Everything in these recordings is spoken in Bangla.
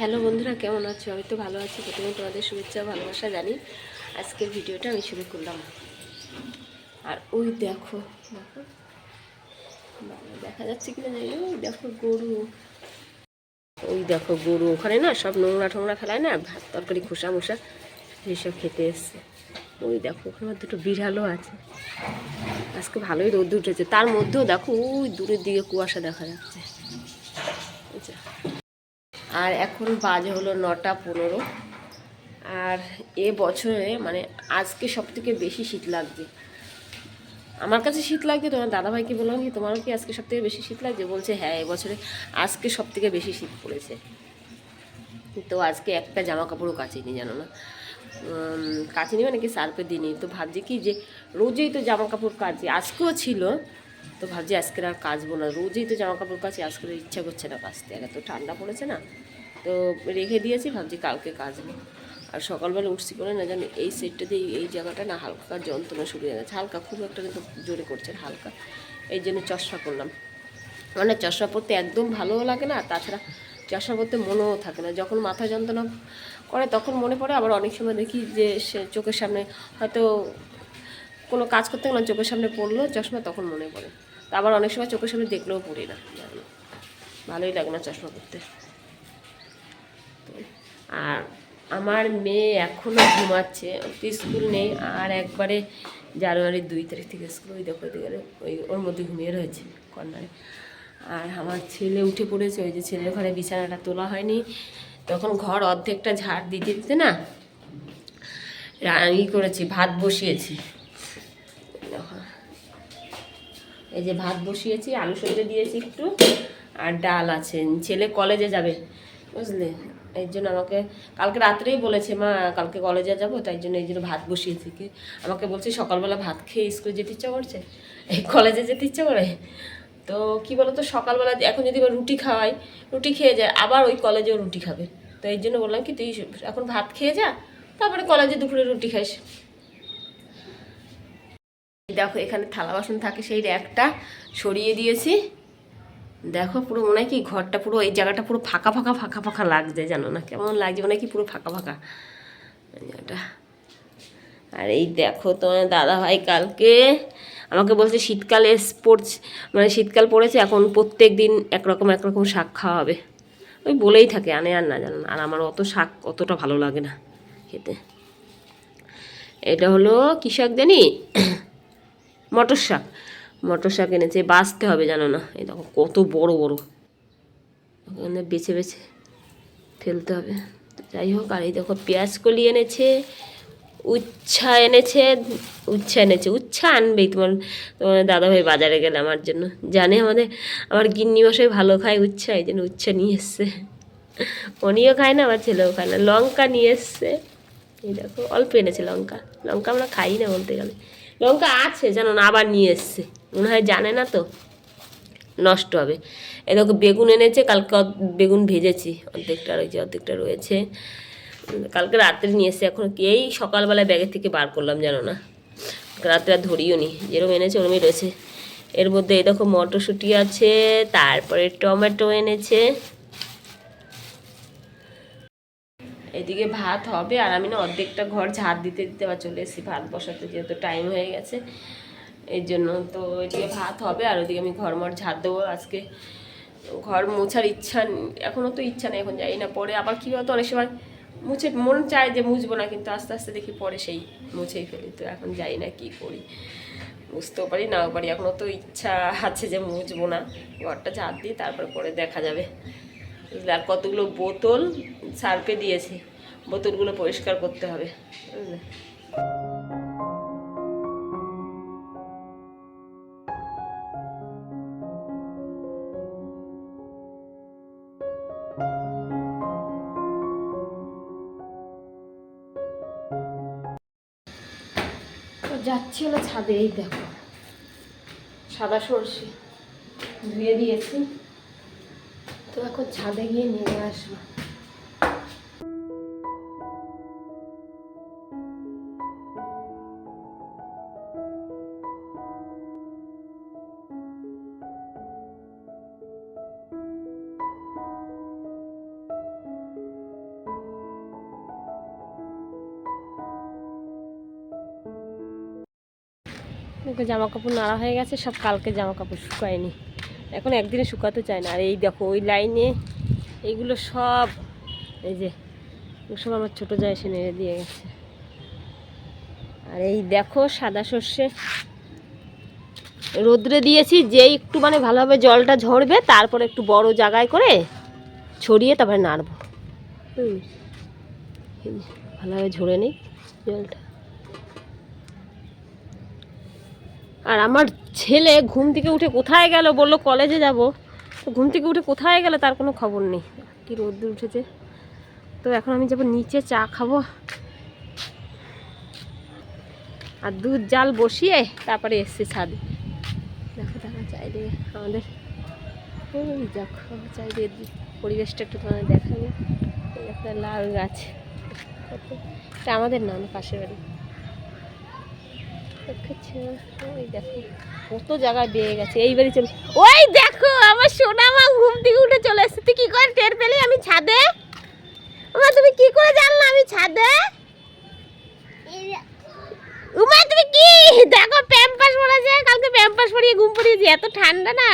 হ্যালো বন্ধুরা, কেমন আছো? আমি তো ভালো আছি। প্রথমে তোমাদের শুভেচ্ছা ভালোবাসা জানি। আজকের ভিডিওটা আমি শুরু করলাম। আর ওই দেখো দেখো। যাচ্ছে কিনা জানি ওই দেখো গরু। ওই দেখো গরু। ওখানে না সব নোংরা টোংরা ফেলায় না, ভাত তরকারি, খোসা মোসা, এইসব খেতে এসছে। ওই দেখো, ওখানে দুটো বিড়ালও আছে। আজকে ভালোই রোদ উঠেছে। তার মধ্যেও দেখো, ওই দূরের দিকে কুয়াশা দেখা যাচ্ছে। আর এখন বাজে হলো নটা পনেরো। আর এ বছরে মানে আজকে সব থেকে বেশি শীত লাগছে। আমার কাছে শীত লাগছে, তোমার দাদাভাইকে বললাম কি, তোমারও কি আজকে সব থেকে বেশি শীত লাগছে? বলছে হ্যাঁ এবছরে আজকে সব থেকে বেশি শীত পড়েছে। তো আজকে একটা জামা কাপড়ও কাচিনি, জানো না? কাচিনি মানে কি সার্পে দিনই তো ভাবছি কি যে, রোজেই তো জামা কাপড় কাচি। আজকেও ছিল তো ভাবছি আজকের আর কাচবো না। রোজই তো জামা কাপড় কাচি আজকে ইচ্ছা করছে না কাচতে। এত ঠান্ডা পড়েছে না, তো রেখে দিয়েছি, ভাবছি কালকে কাচবো। আর সকালবেলা উঠছি করে না জানি এই সেটটাতে দিয়ে এই জায়গাটা না হালকা যন্ত্রণা শুরু হয়ে গেছে। হালকা, খুব একটা কিন্তু জোরে করছে হালকা। এই জন্য চশমা করলাম মানে চশমা পরতে একদম ভালোও লাগে না তাছাড়া চশমা পরতে মনেও থাকে না। যখন মাথা যন্ত্রণা করে তখন মনে পড়ে, আবার অনেক সময় দেখি যে সে চোখের সামনে হয়তো কোনো কাজ করতে গেলাম, চোখের সামনে পড়ল, চশমা তখন মনে পড়ে। তা আবার অনেক সময় চোখের সামনে দেখলেও পড়ি না ভালোই লাগে না চশমা পরতে। তো, আর আমার মেয়ে এখনও ঘুমাচ্ছে তো স্কুল নেই, আর একবারে জানুয়ারির দুই তারিখ থেকে স্কুল, ওই দেখো ওইদিকে ওই, ওর মধ্যে ঘুমিয়ে রয়েছে কর্নারে। আর আমার ছেলে উঠে পড়েছে, ওই যে ছেলের ঘরে বিছানাটা তোলা হয়নি। তখন ঘর অর্ধেকটা ঝাড় দিতে দিতে না ই করেছি, ভাত বসিয়েছি। এই যে ভাত বসিয়েছি, আলু সবজি দিয়েছি একটু, আর ডাল আছে। ছেলে কলেজে যাবে, বুঝলে? এই জন্য আমাকে, কালকে রাত্রেই বলেছে, মা, কালকে কলেজে যাব, তাই জন্য এই জন্য ভাত বসিয়েছি কি আমাকে বলছে, সকালবেলা ভাত খেয়ে স্কুলে যেতে ইচ্ছা করছে? এই কলেজে যেতে ইচ্ছা করে? তো কি বলতো, সকালবেলা এখন যদি রুটি খাওয়াই, রুটি খেয়ে যায়, আবার ওই কলেজেও রুটি খাবে। তো এই জন্য বললাম কি, তুই এখন ভাত খেয়ে যা, তারপরে কলেজে দুপুরে রুটি খাইস দেখো, এখানে থালা বাসন থাকে, সেই র্যাকটা সরিয়ে দিয়েছি। দেখো, পুরো মনে হয় কি ঘরটা পুরো, এই জায়গাটা পুরো ফাঁকা ফাঁকা ফাঁকা ফাঁকা লাগছে জানো না, কেমন লাগছে, মনে কি পুরো ফাঁকা ফাঁকা। জায়গাটা। আর এই দেখো তোমার দাদা ভাই কালকে আমাকে বলছে শীতকালে স্পোর্টস মানে শীতকাল পড়েছে, এখন প্রত্যেক দিন একরকম একরকম শাক খাওয়া হবে। ওই বলেই থাকে, আনে আর না জানো না। আর আমার অত শাক অতটা ভালো লাগে না খেতে। এটা হলো কী শাক জানি মটর শাক মটর শাক এনেছে বাঁচতে হবে জানো না। এই দেখো, কত বড় বড়। ওখানে বেছে বেছে ফেলতে হবে। যাই হোক, আর এই দেখো, পেঁয়াজ কলি এনেছে, উচ্ছা এনেছে উচ্ছা এনেছে, উচ্ছা আনবেই। তোমার তোমার দাদাভাই বাজারে গেলে আমার জন্য। জানে আমাদের, আমার গিন্নি মশাই ভালো খায় উচ্ছা, এই জন্য উচ্ছা নিয়ে এসছে। উনিও খায় না, আমার ছেলেও খায় না। লঙ্কা নিয়ে এসছে। এই দেখো, অল্প এনেছে লঙ্কা। লঙ্কা আমরা খাই না বলতে গেলে। লঙ্কা আছে জানো না আবার নিয়ে এসছে। মনে হয় জানে না তো। নষ্ট হবে। এই দেখো, বেগুন এনেছে, কালকে বেগুন ভেজেছি। অর্ধেকটা রয়েছে অর্ধেকটা রয়েছে। কালকে রাত্রে নিয়ে এসছে। এখন এই সকালবেলায় ব্যাগের থেকে বার করলাম, জানো না? রাত্রে আর ধরিও নি। যেরকম এনেছে ওরমই রয়েছে। এর মধ্যে এই দেখো, মটরশুঁটি আছে, তারপরে টমেটো এনেছে। এদিকে ভাত হবে আর আমি না অর্ধেকটা ঘর ঝাড় দিতে দিতে আবার চলে এসেছি ভাত বসাতে, যেহেতু টাইম হয়ে গেছে। এই জন্য তো এদিকে ভাত হবে আর ওদিকে আমি ঘর মর ঝাড় দেবো আজকে। ঘর মোছার ইচ্ছা এখনও তো ইচ্ছা নেই, এখন যাই না। পরে আবার কী হতো অনেক সময় মুছে, মন চায় যে মুছবো না, কিন্তু আস্তে আস্তে দেখি পরে সেই মুছেই ফেলি। তো এখন যাই না কি করি, বুঝতেও পারি, নাও পারি। এখনও তো ইচ্ছা আছে যে মুছবো না। ঘরটা ঝাড় দিই, তারপর পরে দেখা যাবে। আর কতগুলো বোতল সার্পে দিয়েছি। বোতলগুলো পরিষ্কার করতে হবে, বুঝলে? যাচ্ছি হলো ছাদে, এই দেখো। সাদা সর্ষে ধুয়ে দিয়েছি। এখন ছাদে গিয়ে নিয়ে আসব। জামা কাপড় নাড়া হয়ে গেছে, সব কালকে জামা কাপড় শুকায়নি। এখন একদিনে শুকাতে চায় না। আর এই দেখো, ওই লাইনে এইগুলো সব, এই যে সব আমার ছোটো যায় এসে নেড়ে দিয়ে গেছে। আর এই দেখো, সাদা সর্ষে। রোদ্রে দিয়েছি যেই একটু মানে ভালোভাবে জলটা ঝরবে, তারপরে একটু বড় জায়গায় করে ছড়িয়ে তারপরে নাড়বো। ভালোভাবে ঝরে নিই জলটা। আর আমার ছেলে ঘুম থেকে উঠে কোথায় গেল বলল কলেজে যাব। তো ঘুম থেকে উঠে কোথায় গেল তার কোনো খবর নেই। কি রোদ্দুর উঠেছে। তো এখন আমি যাব নিচে চা খাব। আর দুধ জাল বসিয়ে তারপরে এসছি ছাদে। দেখো দেখো চাইলে আমাদের দেখো চাইলে পরিবেশটা একটু তোমাদের দেখাবে একটা লাল গাছ। এটা আমাদের না আমাদের পাশের বাড়ি? কত গেছে ওই দেখো, আমার মা ঘুম থেকে উঠে চলে তুই করে টের আমি ছাদে? তুমি করে জানলা আমি ছাদে? তুমি কি? দেখো কালকে ঘুম এত ঠান্ডা না।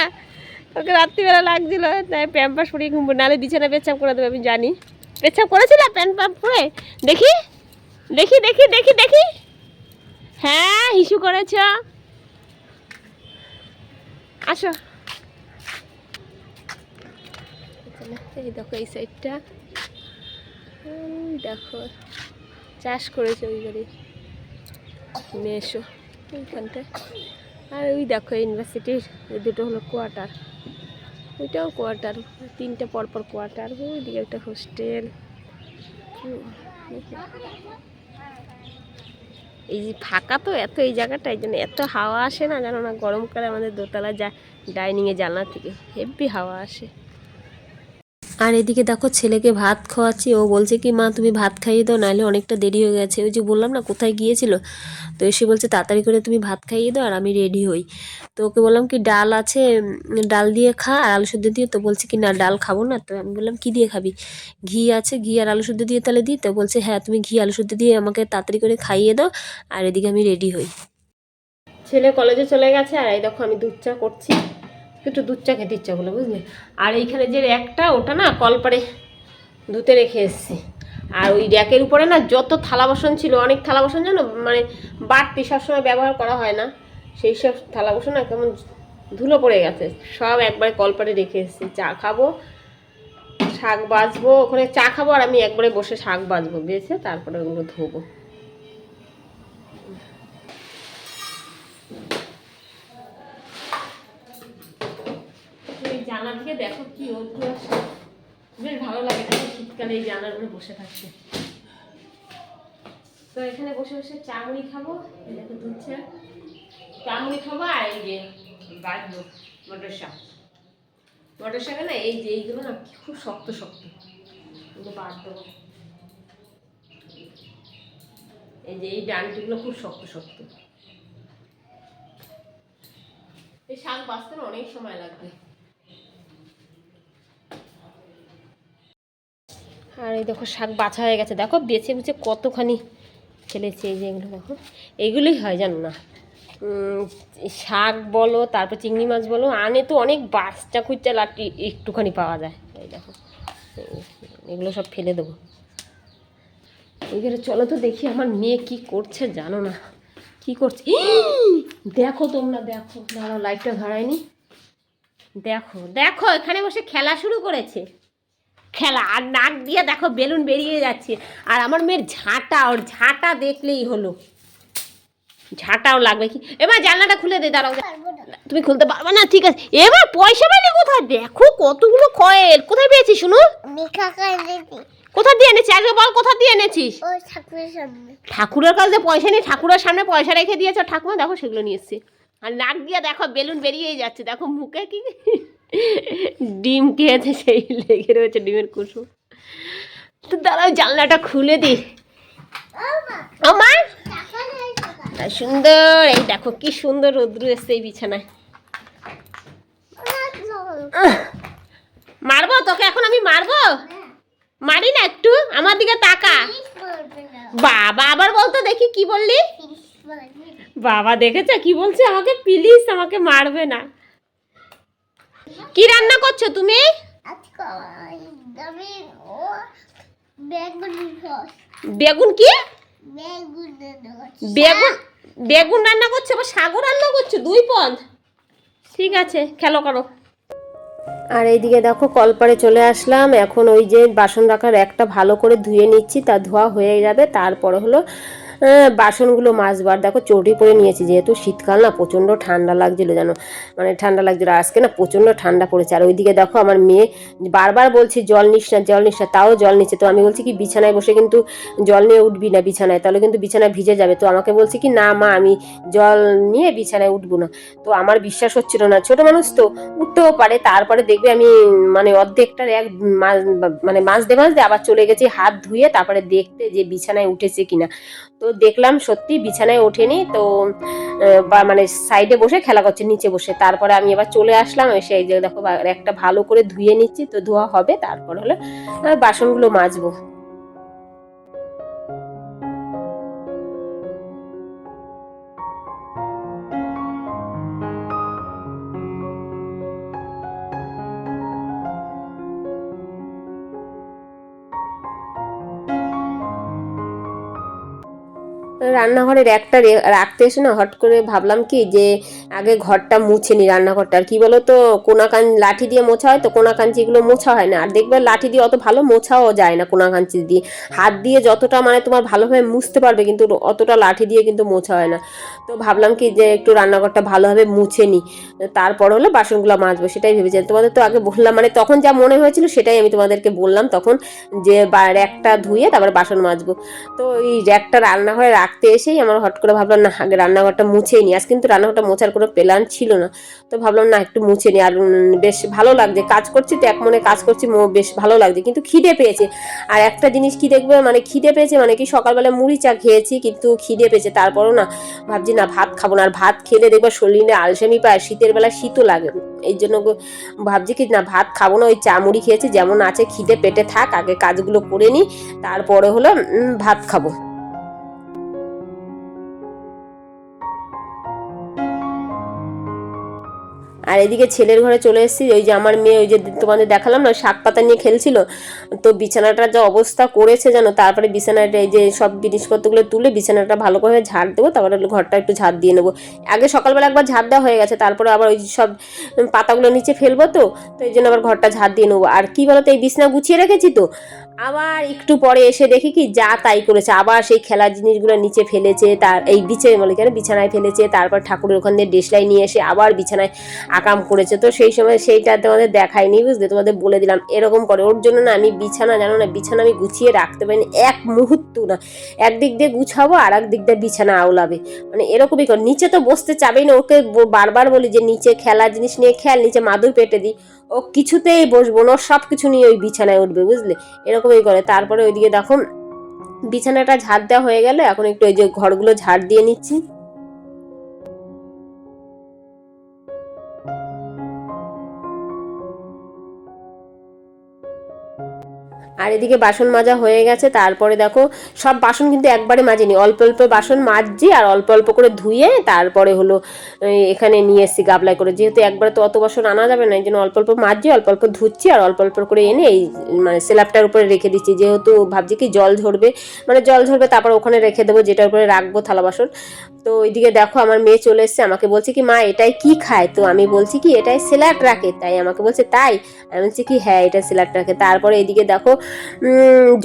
কালকে রাত্রিবেলা লাগছিল, তাই প্যাম্পাস পরিয়ে ঘুম নাহলে বিছানা পেচ্ছাপ করে দেবে, আমি জানি। পেচ্ছাপ করেছিল প্যান্ট পাম্প পরে দেখি। দেখি দেখি দেখি দেখি। হ্যাঁ হিসু করেছ? আসো। এই দেখো, এই সাইডটা। দেখো, চাষ করেছে ওই বাড়ি মেশো ওইখানটায় আর ওই দেখো, ইউনিভার্সিটির দুটো হলো কোয়ার্টার। ওইটাও কোয়ার্টার, তিনটে পরপর কোয়ার্টার। ওইদিকে একটা হোস্টেল। এই যে ফাঁকা তো এত এই জায়গাটা, এই জন্য এত হাওয়া আসে না, জানো না, গরমকালে আমাদের দোতলা যা ডাইনিংয়ে জানলা থেকে হেভি হাওয়া আসে। আর এদিকে দেখো, ছেলেকে ভাত খাওয়াচ্ছি। ও বলছে কি, মা, তুমি ভাত খাইয়ে দাও, নাহলে অনেকটা দেরি হয়ে গেছে। ওই যে বললাম না, কোথায় গিয়েছিল? তো এসে বলছে, তাড়াতাড়ি করে তুমি ভাত খাইয়ে দাও, আর আমি রেডি হই। তো ওকে বললাম কি, ডাল আছে ডাল দিয়ে খা, আর আলু সেদ্ধ দিয়ে। তো বলছে কি, না, ডাল খাব না। তো আমি বললাম, কি দিয়ে খাবি? ঘি আছে, ঘি আর আলু সুদ্ধ দিয়ে তাহলে দিই। তো বলছে হ্যাঁ তুমি ঘি, আলু সেদ্ধ দিয়ে আমাকে তাড়াতাড়ি করে খাইয়ে দাও, আর এদিকে আমি রেডি হই। ছেলে কলেজে চলে গেছে, আর এই দেখো, আমি দুধ চা করছি। একটু দুধ চা খেতে ইচ্ছা হলো বুঝলি? আর এইখানে যে র্যাকটা, ওটা না কলপারে ধুতে রেখে এসেছি। আর ওই র্যাকের উপরে না যত থালা বাসন ছিল, অনেক থালা বাসন জানো? মানে বাড়তি সবসময় ব্যবহার করা হয় না। সেই সব থালা বাসন না কেমন ধুলো পড়ে গেছে। সব একবারে কলপারে রেখে এসেছি। চা খাব, শাক বাজবো ওখানে চা খাব, আর আমি একবারে বসে শাক বাজবো বেছে তারপরে ওগুলো ধোবো। জানলা থেকে দেখো কি রোদ্দুর আসে বেশ ভালো লাগে শীতকালে এই জানলাগুলো বসে থাকতে। তো এখানে বসে বসে চা মুড়ি খাব দেখো দুধ চা। খাব আর এই যে বাজবো মটর শাক। মটর শাকে না এই যে এইগুলো না খুব শক্ত শক্ত। এগুলো বাদ দেবো। এই যে এই ডানটিগুলো খুব শক্ত শক্ত। এই শাক বাঁচতে অনেক সময় লাগবে। আর এই দেখো শাক বাছা হয়ে গেছে। দেখো বেছে বুঝে কতখানি ফেলেছি এই যে এগুলো দেখো। এইগুলোই হয় জানো না। শাক বলো, তারপর চিংড়ি মাছ বলো, আনে তো অনেক বাচ্চা খুঁজতে লাটি একটুখানি পাওয়া যায়। এই দেখো, এগুলো সব ফেলে দেবো। এবারে চলো তো দেখি আমার মেয়ে কি করছে, জানো না। কি করছে? দেখো তোমরা, দেখো। দাঁড়াও লাইটটা ধরায়নি দেখো দেখো, এখানে বসে খেলা শুরু করেছে। খেলা। আর নাক দিয়ে দেখো বেলুন বেরিয়ে যাচ্ছে। আর আমার মেয়ের ঝাঁটা ওর ঝাঁটা দেখলেই হলো। ঝাঁটাও লাগবে কি? এবার জানলাটা খুলে দে দাঁড়াও। তুমি খুলতে পারবে না ঠিক আছে। এবার পয়সা পেলে কোথায়? দেখো কতগুলো কয়েল কোথায় পেয়েছিস শুনো? কোথা দিয়ে এনেছিস? আগে বল কোথা দিয়ে এনেছিস? ঠাকুরের কাছে পয়সা নেই ঠাকুরের সামনে পয়সা রেখে দিয়েছে। ঠাকুমা দেখো সেগুলো নিয়ে এসছে। আর নাক দিয়ে দেখো বেলুন বেরিয়েই যাচ্ছে। দেখো মুখে কি ডিম খেয়েছে সেই লেগে রয়েছে ডিমের কুসুম। তো দাঁড়াও, জানলাটা খুলে দি। আমার? সুন্দর, এই দেখো কি সুন্দর রোদ্রু এসছে এই বিছানায়! মারবো তোকে এখন আমি মারবো? মারি না একটু, আমার দিকে তাকা। বাবা, আবার বলতো দেখি কি বললি? বাবা দেখেছে? কি বলছে? আমাকে প্লিজ আমাকে মারবে না। কি রান্না করছ তুমি? বেগুনি কি? বেগুন বেগুন রান্না করছ আবার শাকও রান্না করছ? দুই পদ। ঠিক আছে খেলো করো। আর এইদিকে দেখো কলপারে চলে আসলাম। এখন ওই যে বাসন রাখার একটা ভালো করে ধুয়ে নিচ্ছি তা ধোয়া হয়ে যাবে। তারপরে হলো বাসনগুলো মাজবার। দেখো, চটি পরে নিয়েছি, যেহেতু শীতকাল না, প্রচণ্ড ঠান্ডা লাগছিল জানো। মানে ঠান্ডা লাগছিল আজকে না, প্রচণ্ড ঠান্ডা পড়েছে। আর ওইদিকে দেখো, আমার মেয়ে বারবার বলছি, জল নিস না, জল নিস না। তাও জল নিচ্ছে। তো আমি বলছি কি, বিছানায় বসে কিন্তু জল নিয়ে উঠবি না বিছানায়? তাহলে কিন্তু বিছানায় ভিজে যাবে। তো আমাকে বলছি কি, না মা, আমি জল নিয়ে বিছানায় উঠবো না। তো আমার বিশ্বাস হচ্ছিল না। ছোট মানুষ তো, উঠতেও পারে। তারপরে দেখবে আমি মানে অর্ধেকটার এক মাঝ- মানে মাজতে মাজতে আবার চলে গেছি, হাত ধুয়ে তারপরে দেখতে যে বিছানায় উঠেছে কিনা। তো দেখলাম সত্যি বিছানায় ওঠেনি, তো মানে সাইডে বসে খেলা করছে, নিচে বসে। তারপরে আমি এবার চলে আসলাম, এসে এই যে দেখো একটা ভালো করে ধুয়ে নিচ্ছি, তো ধোয়া হবে, তারপর হলো বাসনগুলো মাজবো। রান্নাঘরের একটা রাখতে এসে না হট করে ভাবলাম কি যে আগে ঘরটা মুছে নি রান্নাঘরটা। আর কি বলো তো কোনা কান লাঠি দিয়ে মোছা হয় তো কোনা কাঞ্চিগুলো মোছা হয় না। আর দেখবে লাঠি দিয়ে অত ভালো মোছাও যায় না কোনা কাঞ্চি দিয়ে। হাত দিয়ে যতটা মানে তোমার ভালোভাবে মুছতে পারবে কিন্তু অতটা লাঠি দিয়ে কিন্তু মোছা হয় না। তো ভাবলাম কি যে একটু রান্নাঘরটা ভালোভাবে মুছে নিই। তারপর হলো বাসনগুলো মাজবো, সেটাই ভেবেছিলাম। তোমাদের তো আগে বললাম মানে তখন যা মনে হয়েছিল সেটাই আমি তোমাদেরকে বললাম তখন যে র্যাকটা ধুয়ে তারপর বাসন মাজবো। তো এই র্যাকটা রান্নাঘরে রাখতে এসেই আমার হট করে ভাবলাম, না, আগে রান্নাঘরটা মুছেই নি। আজ কিন্তু রান্নাঘরটা মোছার কোনো প্ল্যান ছিল না। তো ভাবলাম, না, একটু মুছে নি। আর বেশ ভালো লাগছে। কাজ করছি তো, এক মনে কাজ করছি বেশ ভালো লাগছে। কিন্তু খিদে পেয়েছে। আর একটা জিনিস কি দেখবে মানে খিদে পেয়েছে মানে কি, সকালবেলা মুড়ি চা খেয়েছি, কিন্তু খিদে পেয়েছে। তারপরও না, ভাবছি, না, ভাত খাব না। আর ভাত খেলে দেখবে শরীরে আলসেমি পায়, শীতের বেলা শীতও লাগে। এই জন্য ভাবছি কি, না, ভাত খাব না। ওই চা মুড়ি খেয়েছি, যেমন আছে, খিদে পেটে থাক, আগে কাজগুলো করে নিই তারপরে হলো ভাত খাব। আর এদিকে ছেলের ঘরে চলে এসেছি, ওই যে আমার মেয়ে ওই যে তোমাদের দেখালাম না, শাক পাতা নিয়ে খেলছিল। তো বিছানাটার যা অবস্থা করেছে জানো, তারপরে বিছানাটা এই যে সব জিনিসপত্রগুলো তুলে বিছানাটা ভালো করে ঝাড় দেবো, তারপরে ঘরটা একটু ঝাড় দিয়ে নেব। আগে সকালবেলা একবার ঝাড় দেওয়া হয়ে গেছে, তারপরে আবার ওই সব পাতাগুলো নিচে ফেলব তো তো এই জন্য আবার ঘরটা ঝাড় দিয়ে নেব। আর কি বলতো, এই বিছানা গুছিয়ে রেখেছি তো আবার একটু পরে এসে দেখি কি যা তাই করেছে। আবার সেই খেলার জিনিসগুলো নিচে ফেলেছে, তার এই বিছে বলে কেন বিছানায় ফেলেছে, তারপর ঠাকুরের ওখান দিয়ে ডেসলাই নিয়ে এসে আবার বিছানায় আকাম করেছে। তো সেই সময় সেইটা তোমাদের দেখায়নি বুঝলে? তোমাদের বলে দিলাম, এরকম করে। ওর জন্য না আমি বিছানা, জানো না, বিছানা আমি গুছিয়ে রাখতে পারিনি, এক মুহূর্ত না। একদিক দিয়ে গুছাবো, আর দিক দিয়ে বিছানা আওলাবে। মানে এরকমই কর। নিচে তো বসতে চাবেই না। ওকে বারবার বলি যে, নিচে খেলার জিনিস নিয়ে খেয়াল নিচে মাদুর পেটে দিই। ও কিছুতেই বসবো না সব কিছু নিয়ে ওই বিছানায় উঠবে, বুঝলে? এরকমই করে। তারপরে ওইদিকে দেখো বিছানাটা ঝাড় দেওয়া হয়ে গেল, এখন একটু ওই যে ঘরগুলো ঝাড় দিয়ে নিচ্ছি। আর এদিকে বাসন মাজা হয়ে গেছে, তারপরে দেখো সব বাসন কিন্তু একবারে মাজিনি। অল্প অল্প বাসন মাজছি আর অল্প অল্প করে ধুয়ে তারপরে হলো এখানে নিয়ে এসেছি গাবলায় করে। যেহেতু একবারে তো অত বাসন আনা যাবে না, এই জন্য অল্প অল্প মাজছি, অল্প অল্প ধুচ্ছি আর অল্প অল্প করে এনে এই মানে স্ল্যাবটার উপরে রেখে দিচ্ছি। যেহেতু ভাবছি কি জল ঝরবে মানে জল ঝরবে তারপর ওখানে রেখে দেবো, যেটার উপরে রাখব থালা বাসন। তো ওইদিকে দেখো আমার মেয়ে চলে এসছে, আমাকে বলছে কি, মা, এটাই কি খায়? তো আমি বলছি কি, এটাই স্যালাড রাখে। তাই আমাকে বলছে, তাই? আমি বলছি কি হ্যাঁ এটা স্যালাড রাখে। তারপরে এদিকে দেখো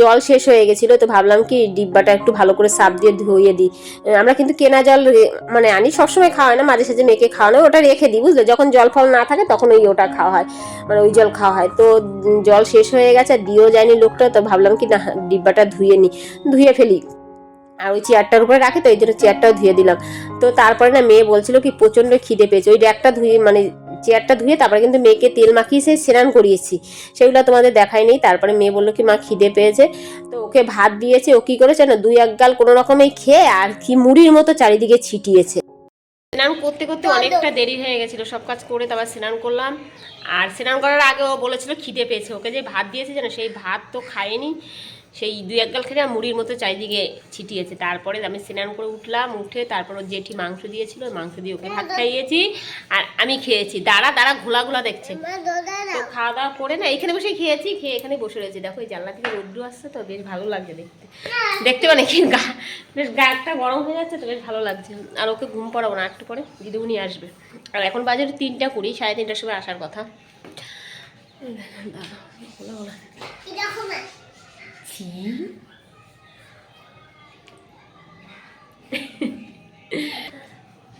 জল শেষ হয়ে গেছিল, তো ভাবলাম কি ডিব্বাটা একটু ভালো করে সাপ দিয়ে ধুয়ে দিই। আমরা কিন্তু কেনা জল মানে আনি সবসময় খাওয়া না, মাঝে সাঝে মেখে খাওয়ানো ওটা রেখে দিই, বুঝলে? যখন জল ফল না থাকে, তখন ওই ওটা খাওয়া হয় মানে ওই জল খাওয়া হয়। তো জল শেষ হয়ে গেছে দিয়েও যায়নি লোকটা, তো ভাবলাম কি না, ডিব্বাটা ধুয়ে নিই ধুয়ে ফেলি। আর ওই চেয়ারটার উপরে রাখে, তো এই জন্য চেয়ারটাও ধুয়ে দিলাম। তো তারপরে না, মেয়ে বলছিল কি, প্রচণ্ড খিদে পেয়েছে, ওই র্যাকটা ধুয়ে মানে চেয়ারটা ধুয়ে তারপরে কিন্তু মেয়েকে তেল মাখিয়ে সে স্নান করিয়েছি। সেগুলো তোমাদের দেখাই নেই। তারপরে মেয়ে বলল কি মা খিদে পেয়েছে। তো ওকে ভাত দিয়েছে। ও কি করেছে না দুই এক গাল কোনো রকমেই খেয়ে আর কি মুড়ির মতো চারিদিকে ছিটিয়েছে। স্নান করতে করতে অনেকটা দেরি হয়ে গেছিল। সব কাজ করে তারপর স্নান করলাম। আর স্নান করার আগে ও বলেছিল খিদে পেয়েছে। ওকে যে ভাত দিয়েছে যেন সেই ভাত তো খায়নি সেই দুই এক গাল খেলে আর মুড়ির মতো চারিদিকে ছিটিয়েছে। তারপরে আমি স্নান করে উঠলাম উঠে তারপর ওর জেঠি মাংস দিয়েছিল ওই মাংস দিয়ে ওকে ভাত খাইয়েছি আর আমি খেয়েছি। দাঁড়া দাঁড়া ঘোলা ঘোলা দেখছে। তো খাওয়া দাওয়া করে না এখানে বসে খেয়েছি খেয়ে এখানে বসে রয়েছি। দেখো এই জানলা থেকে রোদ্দু আসছে তো বেশ ভালো লাগছে দেখতে। দেখতে মানে কি গা বেশ গাটা গরম হয়ে যাচ্ছে তো বেশ ভালো লাগছে। আর ওকে ঘুম পড়াবো না একটু পরে দিদিমণি আসবে। আর এখন বাজে হলো তিনটা কুড়ি সাড়ে তিনটার সময় আসার কথা। খোলা খোলা। কি দেখো মা ছি।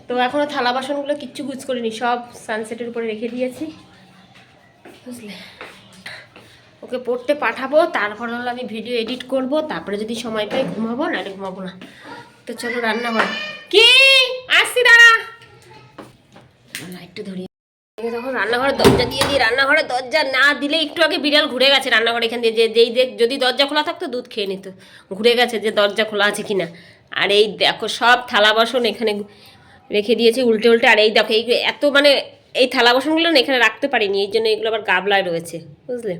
তো এখনও থালা বাসনগুলো কিচ্ছু গুছ করিনি, সব সানসেটের উপরে রেখে দিয়েছি। বুঝলে? ওকে পড়তে পাঠাবো, তারপর হলো আমি ভিডিও এডিট করব, তারপরে যদি সময় পাই ঘুমাবো, নাহলে ঘুমাবো না। তো চলো রান্না কর কি? আসছি, দাঁড়া। লাইটটা ধরিয়ে তখন রান্নাঘরের দরজা দিয়ে দিয়ে রান্নাঘরের দরজা না দিলে একটু আগে বিড়াল ঘুরে গেছে রান্নাঘর এখান দিয়ে, যে যেই দেখ, যদি দরজা খোলা থাকতো দুধ খেয়ে নিত। ঘুরে গেছে যে দরজা খোলা আছে কিনা। আর এই দেখো সব থালা বাসন এখানে রেখে দিয়েছি উল্টে উল্টে। আর এই দেখো, এই এত মানে এই থালা বাসনগুলো না এখানে রাখতে পারিনি, এই জন্য এগুলো আবার গাবলায় রয়েছে, বুঝলে?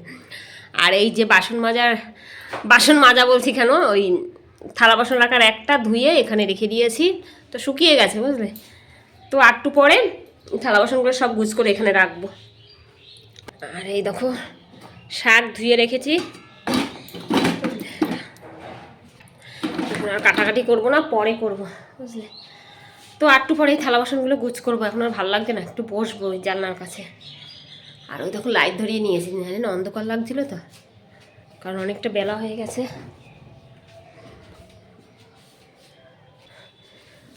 আর এই যে বাসন মাজার, বাসন মাজা বলছি কেন? ওই থালা বাসন রাখার একটা ধুয়ে এখানে রেখে দিয়েছি। তো শুকিয়ে গেছে, বুঝলে? তো আটটু পরে থালা বাসনগুলো সব গুছ করে এখানে রাখব। আর এই দেখো, শাক ধুয়ে রেখেছি। আর কাটাকাটি করব না, পরে করব, বুঝলে? তো আটটু পরে এই থালা বাসনগুলো গুছ করব, এখন আর ভালো লাগছে না, একটু বসবো ওই জানলার কাছে। আর ওই দেখো লাইট ধরিয়ে নিয়েছি জানি না অন্ধকার লাগছিল তো, কারণ অনেকটা বেলা হয়ে গেছে।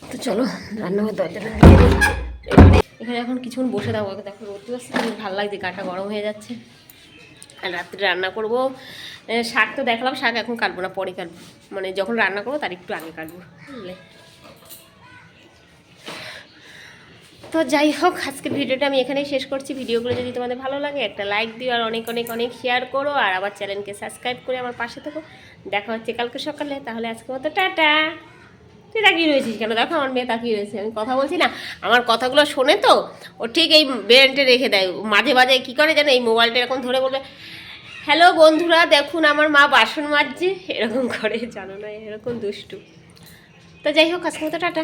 তো চলো, রান্নাঘর দিই। এখানে এখন কিছুক্ষণ বসে থাকব। দেখো রোদ আসছে ভালো লাগছে, গাটা গরম হয়ে যাচ্ছে। আর রাত্রে রান্না করব। শাক তো দেখালাম, শাক এখন কাটবো না, পরে কাটবো। মানে যখন রান্না করব, তার একটু আগে কাটবো, বুঝলে? তো যাই হোক, আজকের ভিডিওটা আমি এখানেই শেষ করছি। ভিডিওগুলো যদি তোমাদের ভালো লাগে, একটা লাইক দিও আর অনেক অনেক অনেক শেয়ার করো। আর আমার চ্যানেলকে সাবস্ক্রাইব করে আমার পাশে থাকো। দেখা হচ্ছে কালকে সকালে। তাহলে আজকে মতো, টাটা! তুই তাকিয়ে রয়েছিস কেন? দেখো আমার মেয়ে তাকিয়ে রয়েছে, আমি কথা বলছি না। আমার কথাগুলো শোনে তো, ও ঠিক এই বেরেন্টে রেখে দেয়। মাঝে মাঝে কী করে জানো, এই মোবাইলটা এরকম ধরে বলবে হ্যালো বন্ধুরা, দেখুন আমার মা বাসন মাজছে। এরকম করে, জানো না, এরকম দুষ্টু। তো যাই হোক আজকে মতো টাটা।